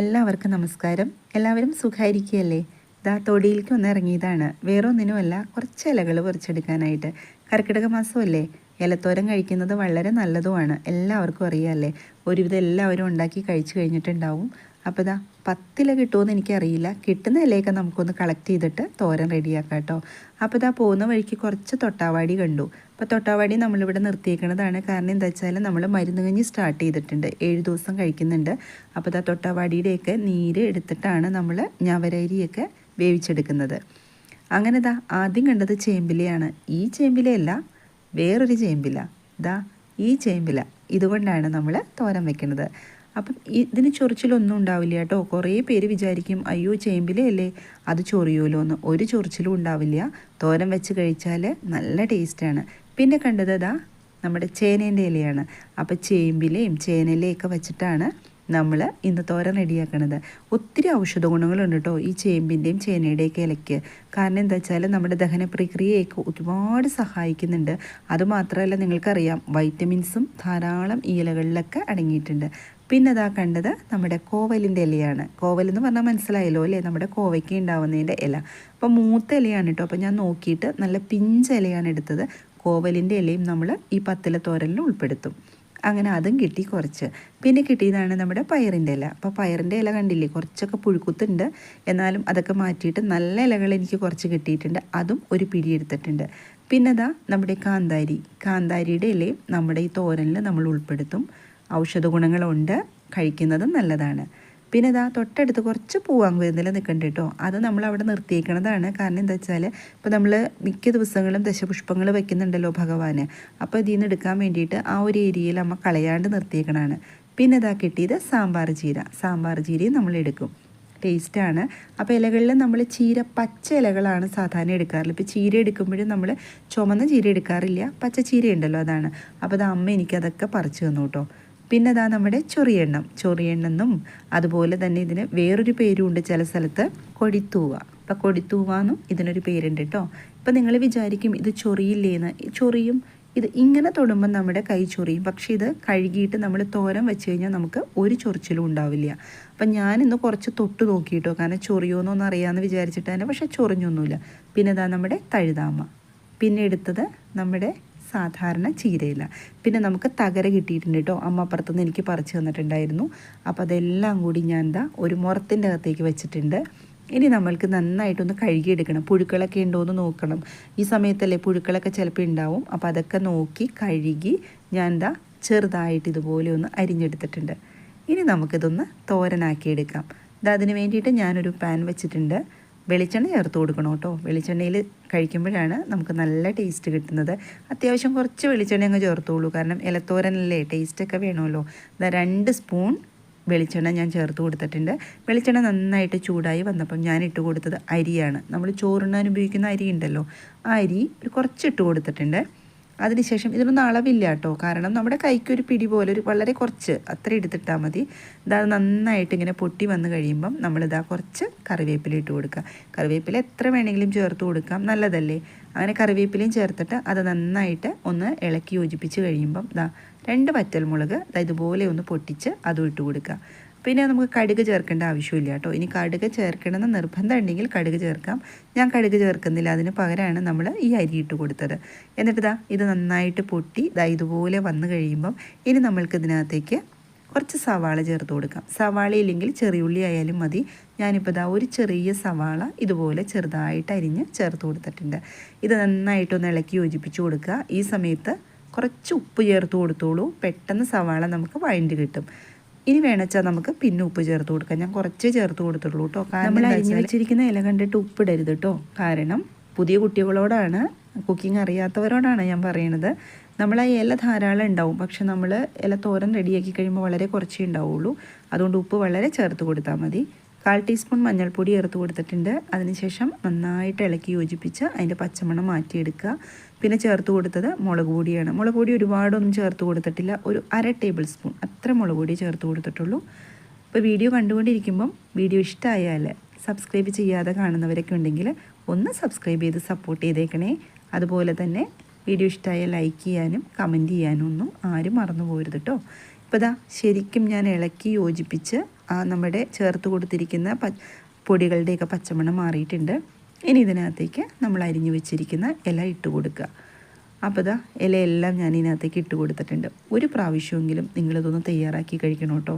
എല്ലാവർക്കും നമസ്കാരം. എല്ലാവരും സുഖമായിരിക്കുകയല്ലേ ഇതാ തൊടിയിലേക്ക് ഒന്ന് ഇറങ്ങിയതാണ് വേറെ ഒന്നിനുമല്ല കുറച്ച് ഇലകൾ പറിച്ചെടുക്കാനായിട്ട്. കർക്കിടക മാസമല്ലേ? ഇലത്തോരം കഴിക്കുന്നത് വളരെ നല്ലതുമാണ്. എല്ലാവർക്കും അറിയാമല്ലേ ഒരുവിധം എല്ലാവരും ഉണ്ടാക്കി കഴിച്ചു കഴിഞ്ഞിട്ടുണ്ടാവും. അപ്പോൾ ഇതാ പത്തില കിട്ടുമെന്ന് എനിക്കറിയില്ല. കിട്ടുന്ന ഇലയൊക്കെ നമുക്കൊന്ന് കളക്ട് ചെയ്തിട്ട് തോരൻ റെഡിയാക്കാം കേട്ടോ. അപ്പോൾ ഇതാ പോകുന്ന വഴിക്ക് കുറച്ച് തൊട്ടാവാടി കണ്ടു. അപ്പോൾ തൊട്ടാവാടി നമ്മളിവിടെ നിർത്തിയേക്കുന്നതാണ് കാരണം എന്താ വെച്ചാൽ നമ്മൾ മരുന്ന് കഞ്ഞി സ്റ്റാർട്ട് ചെയ്തിട്ടുണ്ട്. ഏഴ് ദിവസം കഴിക്കുന്നുണ്ട്. അപ്പോൾ ഇതാ തൊട്ടാവാടിയുടെയൊക്കെ നീര് എടുത്തിട്ടാണ് നമ്മൾ ഞവരരിയൊക്കെ വേവിച്ചെടുക്കുന്നത്. അങ്ങനെ ഇതാ ആദ്യം കണ്ടത് ചേമ്പിലയാണ്. ഈ ചേമ്പിലയല്ല വേറൊരു ചേമ്പില. ഇതാ ഈ ചേമ്പില. ഇതുകൊണ്ടാണ് നമ്മൾ തോരം വെക്കുന്നത് അപ്പം ഇതിന് ചൊറിച്ചിലൊന്നും ഉണ്ടാവില്ല കേട്ടോ. കുറേ പേര് വിചാരിക്കും അയ്യോ ചേമ്പിലയല്ലേ? അത് ചൊറിയുമല്ലോ എന്ന് ഒരു ചൊറിച്ചിലും ഉണ്ടാവില്ല. തോരൻ വെച്ച് കഴിച്ചാൽ നല്ല ടേസ്റ്റാണ്. പിന്നെ കണ്ടത് അതാ നമ്മുടെ ചേനേന്റെ ഇലയാണ്. അപ്പോൾ ചേമ്പിലയും ചേനയിലയൊക്കെ വെച്ചിട്ടാണ് നമ്മൾ ഇന്ന് തോരൻ റെഡിയാക്കണത്. ഒത്തിരി ഔഷധ ഗുണങ്ങളുണ്ട് കേട്ടോ ഈ ചേമ്പിന്റെയും ചേനയുടെയൊക്കെ ഇലയ്ക്ക്. കാരണം എന്താ വെച്ചാൽ നമ്മുടെ ദഹന പ്രക്രിയയൊക്കെ ഒരുപാട് സഹായിക്കുന്നുണ്ട്. അതുമാത്രമല്ല നിങ്ങൾക്കറിയാം വൈറ്റമിൻസും ധാരാളം ഈ ഇലകളിലൊക്കെ അടങ്ങിയിട്ടുണ്ട്. പിന്നെ അതാ കണ്ടത് നമ്മുടെ കോവലിന്റെ ഇലയാണ്. കോവൽ എന്ന് പറഞ്ഞാൽ മനസ്സിലായല്ലോ അല്ലേ? നമ്മുടെ കോവയ്ക്ക് ഉണ്ടാവുന്നതിന്റെ ഇല. അപ്പോൾ മൂത്ത ഇലയാണ് കേട്ടോ. അപ്പോൾ ഞാൻ നോക്കിയിട്ട് നല്ല പിഞ്ച് ഇലയാണ് എടുത്തത്. കോവലിന്റെ ഇലയും നമ്മൾ ഈ പത്തില തോരലിൽ ഉൾപ്പെടുത്തും. അങ്ങനെ അതും കിട്ടി കുറച്ച്. പിന്നെ കിട്ടിയതാണ് നമ്മുടെ പയറിന്റെ ഇല. അപ്പോൾ പയറിന്റെ ഇല കണ്ടില്ലേ? കുറച്ചൊക്കെ പുഴുക്കുത്തുണ്ട്. എന്നാലും അതൊക്കെ മാറ്റിയിട്ട് നല്ല ഇലകൾ എനിക്ക് കുറച്ച് കിട്ടിയിട്ടുണ്ട്. അതും ഒരു പിടി എടുത്തിട്ടുണ്ട്. പിന്നെ അതാ നമ്മുടെ കാന്താരി. കാന്താരിയുടെ ഇലയും നമ്മുടെ ഈ തോരനിൽ നമ്മൾ ഉൾപ്പെടുത്തും. ഔഷധ ഗുണങ്ങളുണ്ട് കഴിക്കുന്നതും നല്ലതാണ്. പിന്നെ ഇതാ തൊട്ടടുത്ത് കുറച്ച് പൂവാൻ വരുന്നില്ല നിൽക്കണ്ട കേട്ടോ അത് നമ്മൾ അവിടെ നിർത്തിയേക്കണതാണ്. കാരണം എന്താ വെച്ചാൽ ഇപ്പോൾ നമ്മൾ മിക്ക ദിവസങ്ങളും ദശപുഷ്പങ്ങൾ വെക്കുന്നുണ്ടല്ലോ ഭഗവാന്. അപ്പോൾ ഇതിൽ നിന്ന് എടുക്കാൻ വേണ്ടിയിട്ട് ആ ഒരു ഏരിയയിൽ അമ്മ കളയാണ്ട് നിർത്തിയേക്കണതാണ് പിന്നെ ഇതാ കിട്ടിയത് സാമ്പാർ ചീര. സാമ്പാർ ചീരയും നമ്മൾ എടുക്കും. ടേസ്റ്റാണ് അപ്പോൾ ഇലകളിൽ നമ്മൾ ചീര പച്ച ഇലകളാണ് സാധാരണ എടുക്കാറുള്ളത്. ഇപ്പോൾ ചീര എടുക്കുമ്പോഴും നമ്മൾ ചുമന്ന ചീര എടുക്കാറില്ല. പച്ച ചീര ഉണ്ടല്ലോ അതാണ്. അപ്പോൾ അത് അമ്മ എനിക്കതൊക്കെ പറിച്ചു തന്നു കേട്ടോ പിന്നെ അതാ നമ്മുടെ ചൊറിയെണ്ണം. ചൊറിയെണ്ണെന്നും അതുപോലെ തന്നെ ഇതിന് വേറൊരു പേരുമുണ്ട് ചില സ്ഥലത്ത് കൊടിത്തൂവ. അപ്പം കൊടിത്തൂവാന്നും ഇതിനൊരു പേരുണ്ട് കേട്ടോ ഇപ്പം നിങ്ങൾ വിചാരിക്കും ഇത് ചൊറിയില്ലേന്ന്. ചൊറിയും ഇത് ഇങ്ങനെ തൊടുമ്പോൾ നമ്മുടെ കൈ ചൊറിയും. പക്ഷേ ഇത് കഴുകിയിട്ട് നമ്മൾ തോരം വെച്ച് കഴിഞ്ഞാൽ നമുക്ക് ഒരു ചൊറിച്ചിലും ഉണ്ടാവില്ല. അപ്പം ഞാനിന്ന് കുറച്ച് തൊട്ട് നോക്കിയിട്ടോ കാരണം ചൊറിയോന്നൊന്നും അറിയാമെന്ന് വിചാരിച്ചിട്ട് തന്നെ പക്ഷേ ചൊറിഞ്ഞൊന്നുമില്ല. പിന്നെ ഇതാ നമ്മുടെ തഴുതാമ പിന്നെ എടുത്തത് നമ്മുടെ സാധാരണ ചീരയില. പിന്നെ നമുക്ക് തകര കിട്ടിയിട്ടുണ്ട് കേട്ടോ അമ്മ അപ്പുറത്തുനിന്ന് എനിക്ക് പറിച്ചു തന്നിട്ടുണ്ടായിരുന്നു. അപ്പോൾ അതെല്ലാം കൂടി ഞാൻ എന്താ ഒരു മുറത്തിന്റെ അകത്തേക്ക് വെച്ചിട്ടുണ്ട്. ഇനി നമ്മൾക്ക് നന്നായിട്ടൊന്ന് കഴുകിയെടുക്കണം. പുഴുക്കളൊക്കെ ഉണ്ടോ എന്ന് നോക്കണം. ഈ സമയത്തല്ലേ പുഴുക്കളൊക്കെ ചിലപ്പോൾ ഉണ്ടാവും. അപ്പോൾ അതൊക്കെ നോക്കി കഴുകി ഞാൻ എന്താ ചെറുതായിട്ട് ഇതുപോലെ ഒന്ന് അരിഞ്ഞെടുത്തിട്ടുണ്ട്. ഇനി നമുക്കിതൊന്ന് തോരനാക്കിയെടുക്കാം. എടുക്കാം അതിന് വേണ്ടിയിട്ട് ഞാനൊരു പാൻ വെച്ചിട്ടുണ്ട്. വെളിച്ചെണ്ണ ചേർത്ത് കൊടുക്കണം കേട്ടോ. വെളിച്ചെണ്ണയിൽ കഴിക്കുമ്പോഴാണ് നമുക്ക് നല്ല ടേസ്റ്റ് കിട്ടുന്നത്. അത്യാവശ്യം കുറച്ച് വെളിച്ചെണ്ണ അങ്ങ് ചേർത്തോളൂ. കാരണം ഇലത്തോരനല്ലേ ടേസ്റ്റൊക്കെ വേണമല്ലോ. രണ്ട് സ്പൂൺ വെളിച്ചെണ്ണ ഞാൻ ചേർത്ത് കൊടുത്തിട്ടുണ്ട്. വെളിച്ചെണ്ണ നന്നായിട്ട് ചൂടായി വന്നപ്പം ഞാൻ ഇട്ട് കൊടുത്തത് അരിയാണ്. നമ്മൾ ചോറുണ്ണാൻ ഉപയോഗിക്കുന്ന അരി ഉണ്ടല്ലോ. ആ അരി ഒരു കുറച്ചിട്ട് കൊടുത്തിട്ടുണ്ട്. അതിനുശേഷം ഇതിനൊന്നും അളവില്ല കേട്ടോ. കാരണം നമ്മുടെ കൈക്കൊരു പിടി പോലെ ഒരു വളരെ കുറച്ച് അത്ര എടുത്തിട്ടാൽ മതി. ഇതാ നന്നായിട്ട് ഇങ്ങനെ പൊട്ടി വന്ന് കഴിയുമ്പം നമ്മളിതാ കുറച്ച് കറിവേപ്പില ഇട്ട് കൊടുക്കുക. കറിവേപ്പില എത്ര വേണമെങ്കിലും ചേർത്ത് കൊടുക്കാം. നല്ലതല്ലേ? അങ്ങനെ കറിവേപ്പിലയും ചേർത്തിട്ട് അത് നന്നായിട്ട് ഒന്ന് ഇളക്കി യോജിപ്പിച്ച് കഴിയുമ്പം ഇതാ രണ്ട് വറ്റൽമുളക് ഇതുപോലെ ഒന്ന് പൊട്ടിച്ച് അതും ഇട്ട് കൊടുക്കുക. പിന്നെ നമുക്ക് കടുക് ചേർക്കേണ്ട ആവശ്യമില്ല കേട്ടോ. ഇനി കടുക് ചേർക്കണമെന്ന് നിർബന്ധം ഉണ്ടെങ്കിൽ കടുക് ചേർക്കാം. ഞാൻ കടുക് ചേർക്കുന്നില്ല. അതിന് പകരമാണ് നമ്മൾ ഈ അരി ഇട്ട് കൊടുത്തത്. എന്നിട്ട് ഇതാ ഇത് നന്നായിട്ട് പൊട്ടി ഇതാ ഇതുപോലെ വന്നു കഴിയുമ്പം ഇനി നമ്മൾക്ക് ഇതിനകത്തേക്ക് കുറച്ച് സവാള ചേർത്ത് കൊടുക്കാം. സവാള ഇല്ലെങ്കിൽ ചെറിയുള്ളി ആയാലും മതി. ഞാനിപ്പോൾ ഇതാ ഒരു ചെറിയ സവാള ഇതുപോലെ ചെറുതായിട്ട് അരിഞ്ഞ് ചേർത്ത് കൊടുത്തിട്ടുണ്ട്. ഇത് നന്നായിട്ടൊന്ന് ഇളക്കി യോജിപ്പിച്ച് കൊടുക്കുക. ഈ സമയത്ത് കുറച്ച് ഉപ്പ് ചേർത്ത് കൊടുത്തോളൂ. പെട്ടെന്ന് സവാള നമുക്ക് വഴണ്ടി കിട്ടും. ഇനി വേണച്ചാൽ നമുക്ക് പിന്നെ ഉപ്പ് ചേർത്ത് കൊടുക്കാം. ഞാൻ കുറച്ച് ചേർത്ത് കൊടുത്തുള്ളൂ കേട്ടോ നമ്മൾ അരിഞ്ഞു വെച്ചിരിക്കുന്ന ഇല കണ്ടിട്ട് ഉപ്പിടരുത് കേട്ടോ കാരണം പുതിയ കുട്ടികളോടാണ് കുക്കിംഗ് അറിയാത്തവരോടാണ് ഞാൻ പറയണത്. നമ്മൾ ആ ഇല ധാരാളം ഉണ്ടാവും. പക്ഷെ നമ്മൾ ഇല തോരൻ റെഡിയാക്കി കഴിയുമ്പോൾ വളരെ കുറച്ചേ ഉണ്ടാവുള്ളൂ. അതുകൊണ്ട് ഉപ്പ് വളരെ ചേർത്ത് കൊടുത്താൽ മതി. കാൽ ടീസ്പൂൺ മഞ്ഞൾപ്പൊടി ചേർത്ത് കൊടുത്തിട്ടുണ്ട്. അതിനുശേഷം നന്നായിട്ട് ഇളക്കി യോജിപ്പിച്ച് അതിന്റെ പച്ചമണം മാറ്റിയെടുക്കുക. പിന്നെ ചേർത്ത് കൊടുത്തത് മുളക് പൊടിയാണ്. മുളക് പൊടി ഒരുപാടൊന്നും ചേർത്ത് കൊടുത്തിട്ടില്ല. ഒരു അര ടേബിൾ സ്പൂൺ അത്ര മുളക് പൊടി ചേർത്ത് കൊടുത്തിട്ടുള്ളൂ. ഇപ്പോൾ വീഡിയോ കണ്ടുകൊണ്ടിരിക്കുമ്പം വീഡിയോ ഇഷ്ടമായാൽ സബ്സ്ക്രൈബ് ചെയ്യാതെ കാണുന്നവരൊക്കെ ഉണ്ടെങ്കിൽ ഒന്ന് സബ്സ്ക്രൈബ് ചെയ്ത് സപ്പോർട്ട് ചെയ്തേക്കണേ. അതുപോലെ തന്നെ വീഡിയോ ഇഷ്ടമായ ലൈക്ക് ചെയ്യാനും കമന്റ് ചെയ്യാനും ഒന്നും ആരും മറന്നു പോകരുത് കേട്ടോ അപ്പോൾ ഇതാ ശരിക്കും ഞാൻ ഇളക്കി യോജിപ്പിച്ച് ആ നമ്മുടെ ചേർത്ത് കൊടുത്തിരിക്കുന്ന പ പൊടികളുടെയൊക്കെ പച്ചമണം മാറിയിട്ടുണ്ട്. ഇനി ഇതിനകത്തേക്ക് നമ്മൾ അരിഞ്ഞു വെച്ചിരിക്കുന്ന ഇല ഇട്ട് കൊടുക്കുക. അപ്പോൾ ഇതാ ഇലയെല്ലാം ഞാൻ ഇതിനകത്തേക്ക് ഇട്ട് കൊടുത്തിട്ടുണ്ട്. ഒരു പ്രാവശ്യമെങ്കിലും നിങ്ങളിതൊന്ന് തയ്യാറാക്കി കഴിക്കണം കേട്ടോ.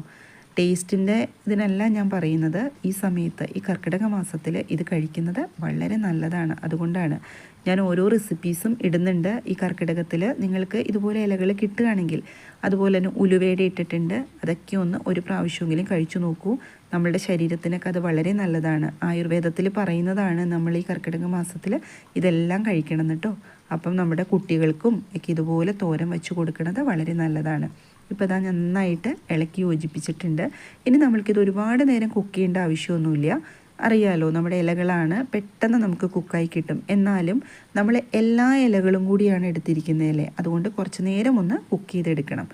ടേസ്റ്റിന്റെ ഇതിനല്ല ഞാൻ പറയുന്നത്. ഈ സമയത്ത് ഈ കർക്കിടക മാസത്തിൽ ഇത് കഴിക്കുന്നത് വളരെ നല്ലതാണ്. അതുകൊണ്ടാണ് ഞാൻ ഓരോ റെസിപ്പീസും ഇടുന്നുണ്ട്. ഈ കർക്കിടകത്തിൽ നിങ്ങൾക്ക് ഇതുപോലെ ഇലകൾ കിട്ടുകയാണെങ്കിൽ അതുപോലെ തന്നെ ഉലുവേടെ ഇട്ടിട്ടുണ്ട്. അതൊക്കെ ഒന്ന് ഒരു പ്രാവശ്യമെങ്കിലും കഴിച്ചു നോക്കൂ. നമ്മളുടെ ശരീരത്തിനൊക്കെ അത് വളരെ നല്ലതാണ്. ആയുർവേദത്തിൽ പറയുന്നതാണ് നമ്മൾ ഈ കർക്കിടക മാസത്തിൽ ഇതെല്ലാം കഴിക്കണം കേട്ടോ അപ്പം നമ്മുടെ കുട്ടികൾക്കും ഒക്കെ ഇതുപോലെ തോരൻ വെച്ച് കൊടുക്കുന്നത് വളരെ നല്ലതാണ്. ഇപ്പോൾ ഇതാ നന്നായിട്ട് ഇളക്കി യോജിപ്പിച്ചിട്ടുണ്ട്. ഇനി നമ്മൾക്കിത് ഒരുപാട് നേരം കുക്ക് ചെയ്യേണ്ട ആവശ്യമൊന്നുമില്ല. അറിയാലോ നമ്മുടെ ഇലകളാണ് പെട്ടെന്ന് നമുക്ക് കുക്കായി കിട്ടും. എന്നാലും നമ്മൾ എല്ലാ ഇലകളും കൂടിയാണ് എടുത്തിരിക്കുന്നതല്ലേ അതുകൊണ്ട് കുറച്ച് നേരം ഒന്ന് കുക്ക് ചെയ്തെടുക്കണം.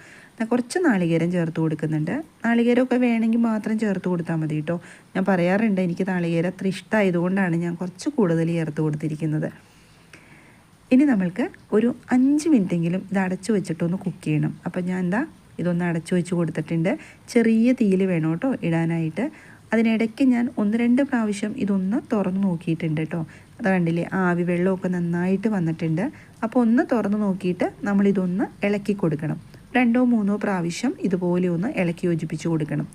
കുറച്ച് നാളികേരം ചേർത്ത് കൊടുക്കുന്നുണ്ട്. നാളികേരമൊക്കെ വേണമെങ്കിൽ മാത്രം ചേർത്ത് കൊടുത്താൽ മതി കേട്ടോ. ഞാൻ പറയാറുണ്ട് എനിക്ക് നാളികേരം അത്ര ഇഷ്ടമായതുകൊണ്ടാണ് ഞാൻ കുറച്ച് കൂടുതൽ ചേർത്ത് കൊടുത്തിരിക്കുന്നത്. ഇനി നമ്മൾക്ക് ഒരു അഞ്ച് മിനിറ്റെങ്കിലും ഇത് അടച്ചു വെച്ചിട്ടൊന്ന് കുക്ക് ചെയ്യണം. അപ്പം ഞാൻ എന്താ ഇതൊന്ന് അടച്ചു വെച്ച് കൊടുത്തിട്ടുണ്ട്. ചെറിയ തീയിൽ വേണം കേട്ടോ ഇടാനായിട്ട്. അതിനിടയ്ക്ക് ഞാൻ ഒന്ന് രണ്ട് പ്രാവശ്യം ഇതൊന്ന് തുറന്ന് നോക്കിയിട്ടുണ്ട് കേട്ടോ. അത് കണ്ടില്ലേ ആവി വെള്ളമൊക്കെ നന്നായിട്ട് വന്നിട്ടുണ്ട്. അപ്പോൾ ഒന്ന് തുറന്ന് നോക്കിയിട്ട് നമ്മളിതൊന്ന് ഇളക്കി കൊടുക്കണം. രണ്ടോ മൂന്നോ പ്രാവശ്യം ഇതുപോലെ ഒന്ന് ഇളക്കി യോജിപ്പിച്ച് കൊടുക്കണം.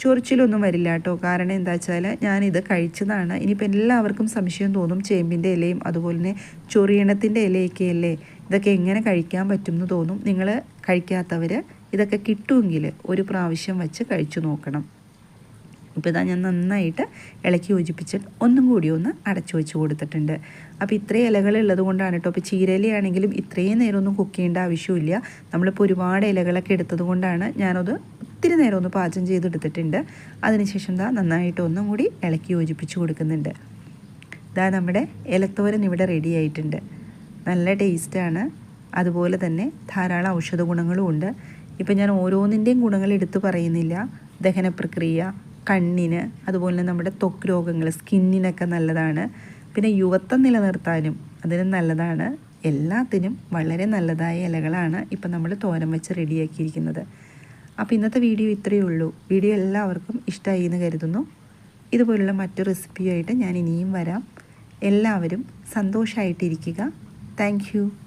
ചൊറിച്ചിലൊന്നും വരില്ല കേട്ടോ. കാരണം എന്താ വെച്ചാൽ ഞാനിത് കഴിച്ചതാണ്. ഇനിയിപ്പോൾ എല്ലാവർക്കും സംശയം തോന്നും ചേമ്പിന്റെ ഇലയും അതുപോലെ തന്നെ ചൊറിയണത്തിന്റെ ഇലയൊക്കെ അല്ലേ ഇതൊക്കെ എങ്ങനെ കഴിക്കാൻ പറ്റും എന്ന് തോന്നും. നിങ്ങൾ കഴിക്കാത്തവർ ഇതൊക്കെ കിട്ടുമെങ്കിൽ ഒരു പ്രാവശ്യം വെച്ച് കഴിച്ചു നോക്കണം. ഇപ്പോൾ ഇതാ ഞാൻ നന്നായിട്ട് ഇളക്കി യോജിപ്പിച്ച് ഒന്നും കൂടി ഒന്ന് അടച്ചു വെച്ച് കൊടുത്തിട്ടുണ്ട്. അപ്പോൾ ഇത്രയും ഇലകൾ ഉള്ളത് കൊണ്ടാണ് കേട്ടോ അപ്പോൾ ചീരയിലാണെങ്കിലും ഇത്രയും നേരം ഒന്നും കുക്ക് ചെയ്യേണ്ട ആവശ്യമില്ല നമ്മളിപ്പോൾ ഒരുപാട് ഇലകളൊക്കെ എടുത്തത് കൊണ്ടാണ് ഞാനത് ഒത്തിരി നേരം ഒന്ന് പാചകം ചെയ്തെടുത്തിട്ടുണ്ട്. അതിനുശേഷം ദാ നന്നായിട്ട് ഒന്നും കൂടി ഇളക്കി യോജിപ്പിച്ച് കൊടുക്കുന്നുണ്ട്. ഇതാ നമ്മുടെ ഇലത്തോരൻ ഇവിടെ റെഡി ആയിട്ടുണ്ട്. നല്ല ടേസ്റ്റാണ് അതുപോലെ തന്നെ ധാരാളം ഔഷധ ഗുണങ്ങളും ഉണ്ട്. ഇപ്പം ഞാൻ ഓരോന്നിന്റെയും ഗുണങ്ങൾ എടുത്തു പറയുന്നില്ല. ദഹന പ്രക്രിയ കണ്ണിന് അതുപോലെ തന്നെ നമ്മുടെ ത്വക്ക് രോഗങ്ങൾ സ്കിന്നിനൊക്കെ നല്ലതാണ്. പിന്നെ യുവത്വം നിലനിർത്താനും അതിന് നല്ലതാണ്. എല്ലാത്തിനും വളരെ നല്ലതായ ഇലകളാണ് ഇപ്പം നമ്മൾ തോരൻ വെച്ച് റെഡിയാക്കിയിരിക്കുന്നത്. അപ്പോൾ ഇന്നത്തെ വീഡിയോ ഇത്രയേ ഉള്ളൂ. വീഡിയോ എല്ലാവർക്കും ഇഷ്ടമായി എന്ന് കരുതുന്നു. ഇതുപോലുള്ള മറ്റു റെസിപ്പിയായിട്ട് ഞാൻ ഇനിയും വരാം. എല്ലാവരും സന്തോഷമായിട്ടിരിക്കുക. താങ്ക്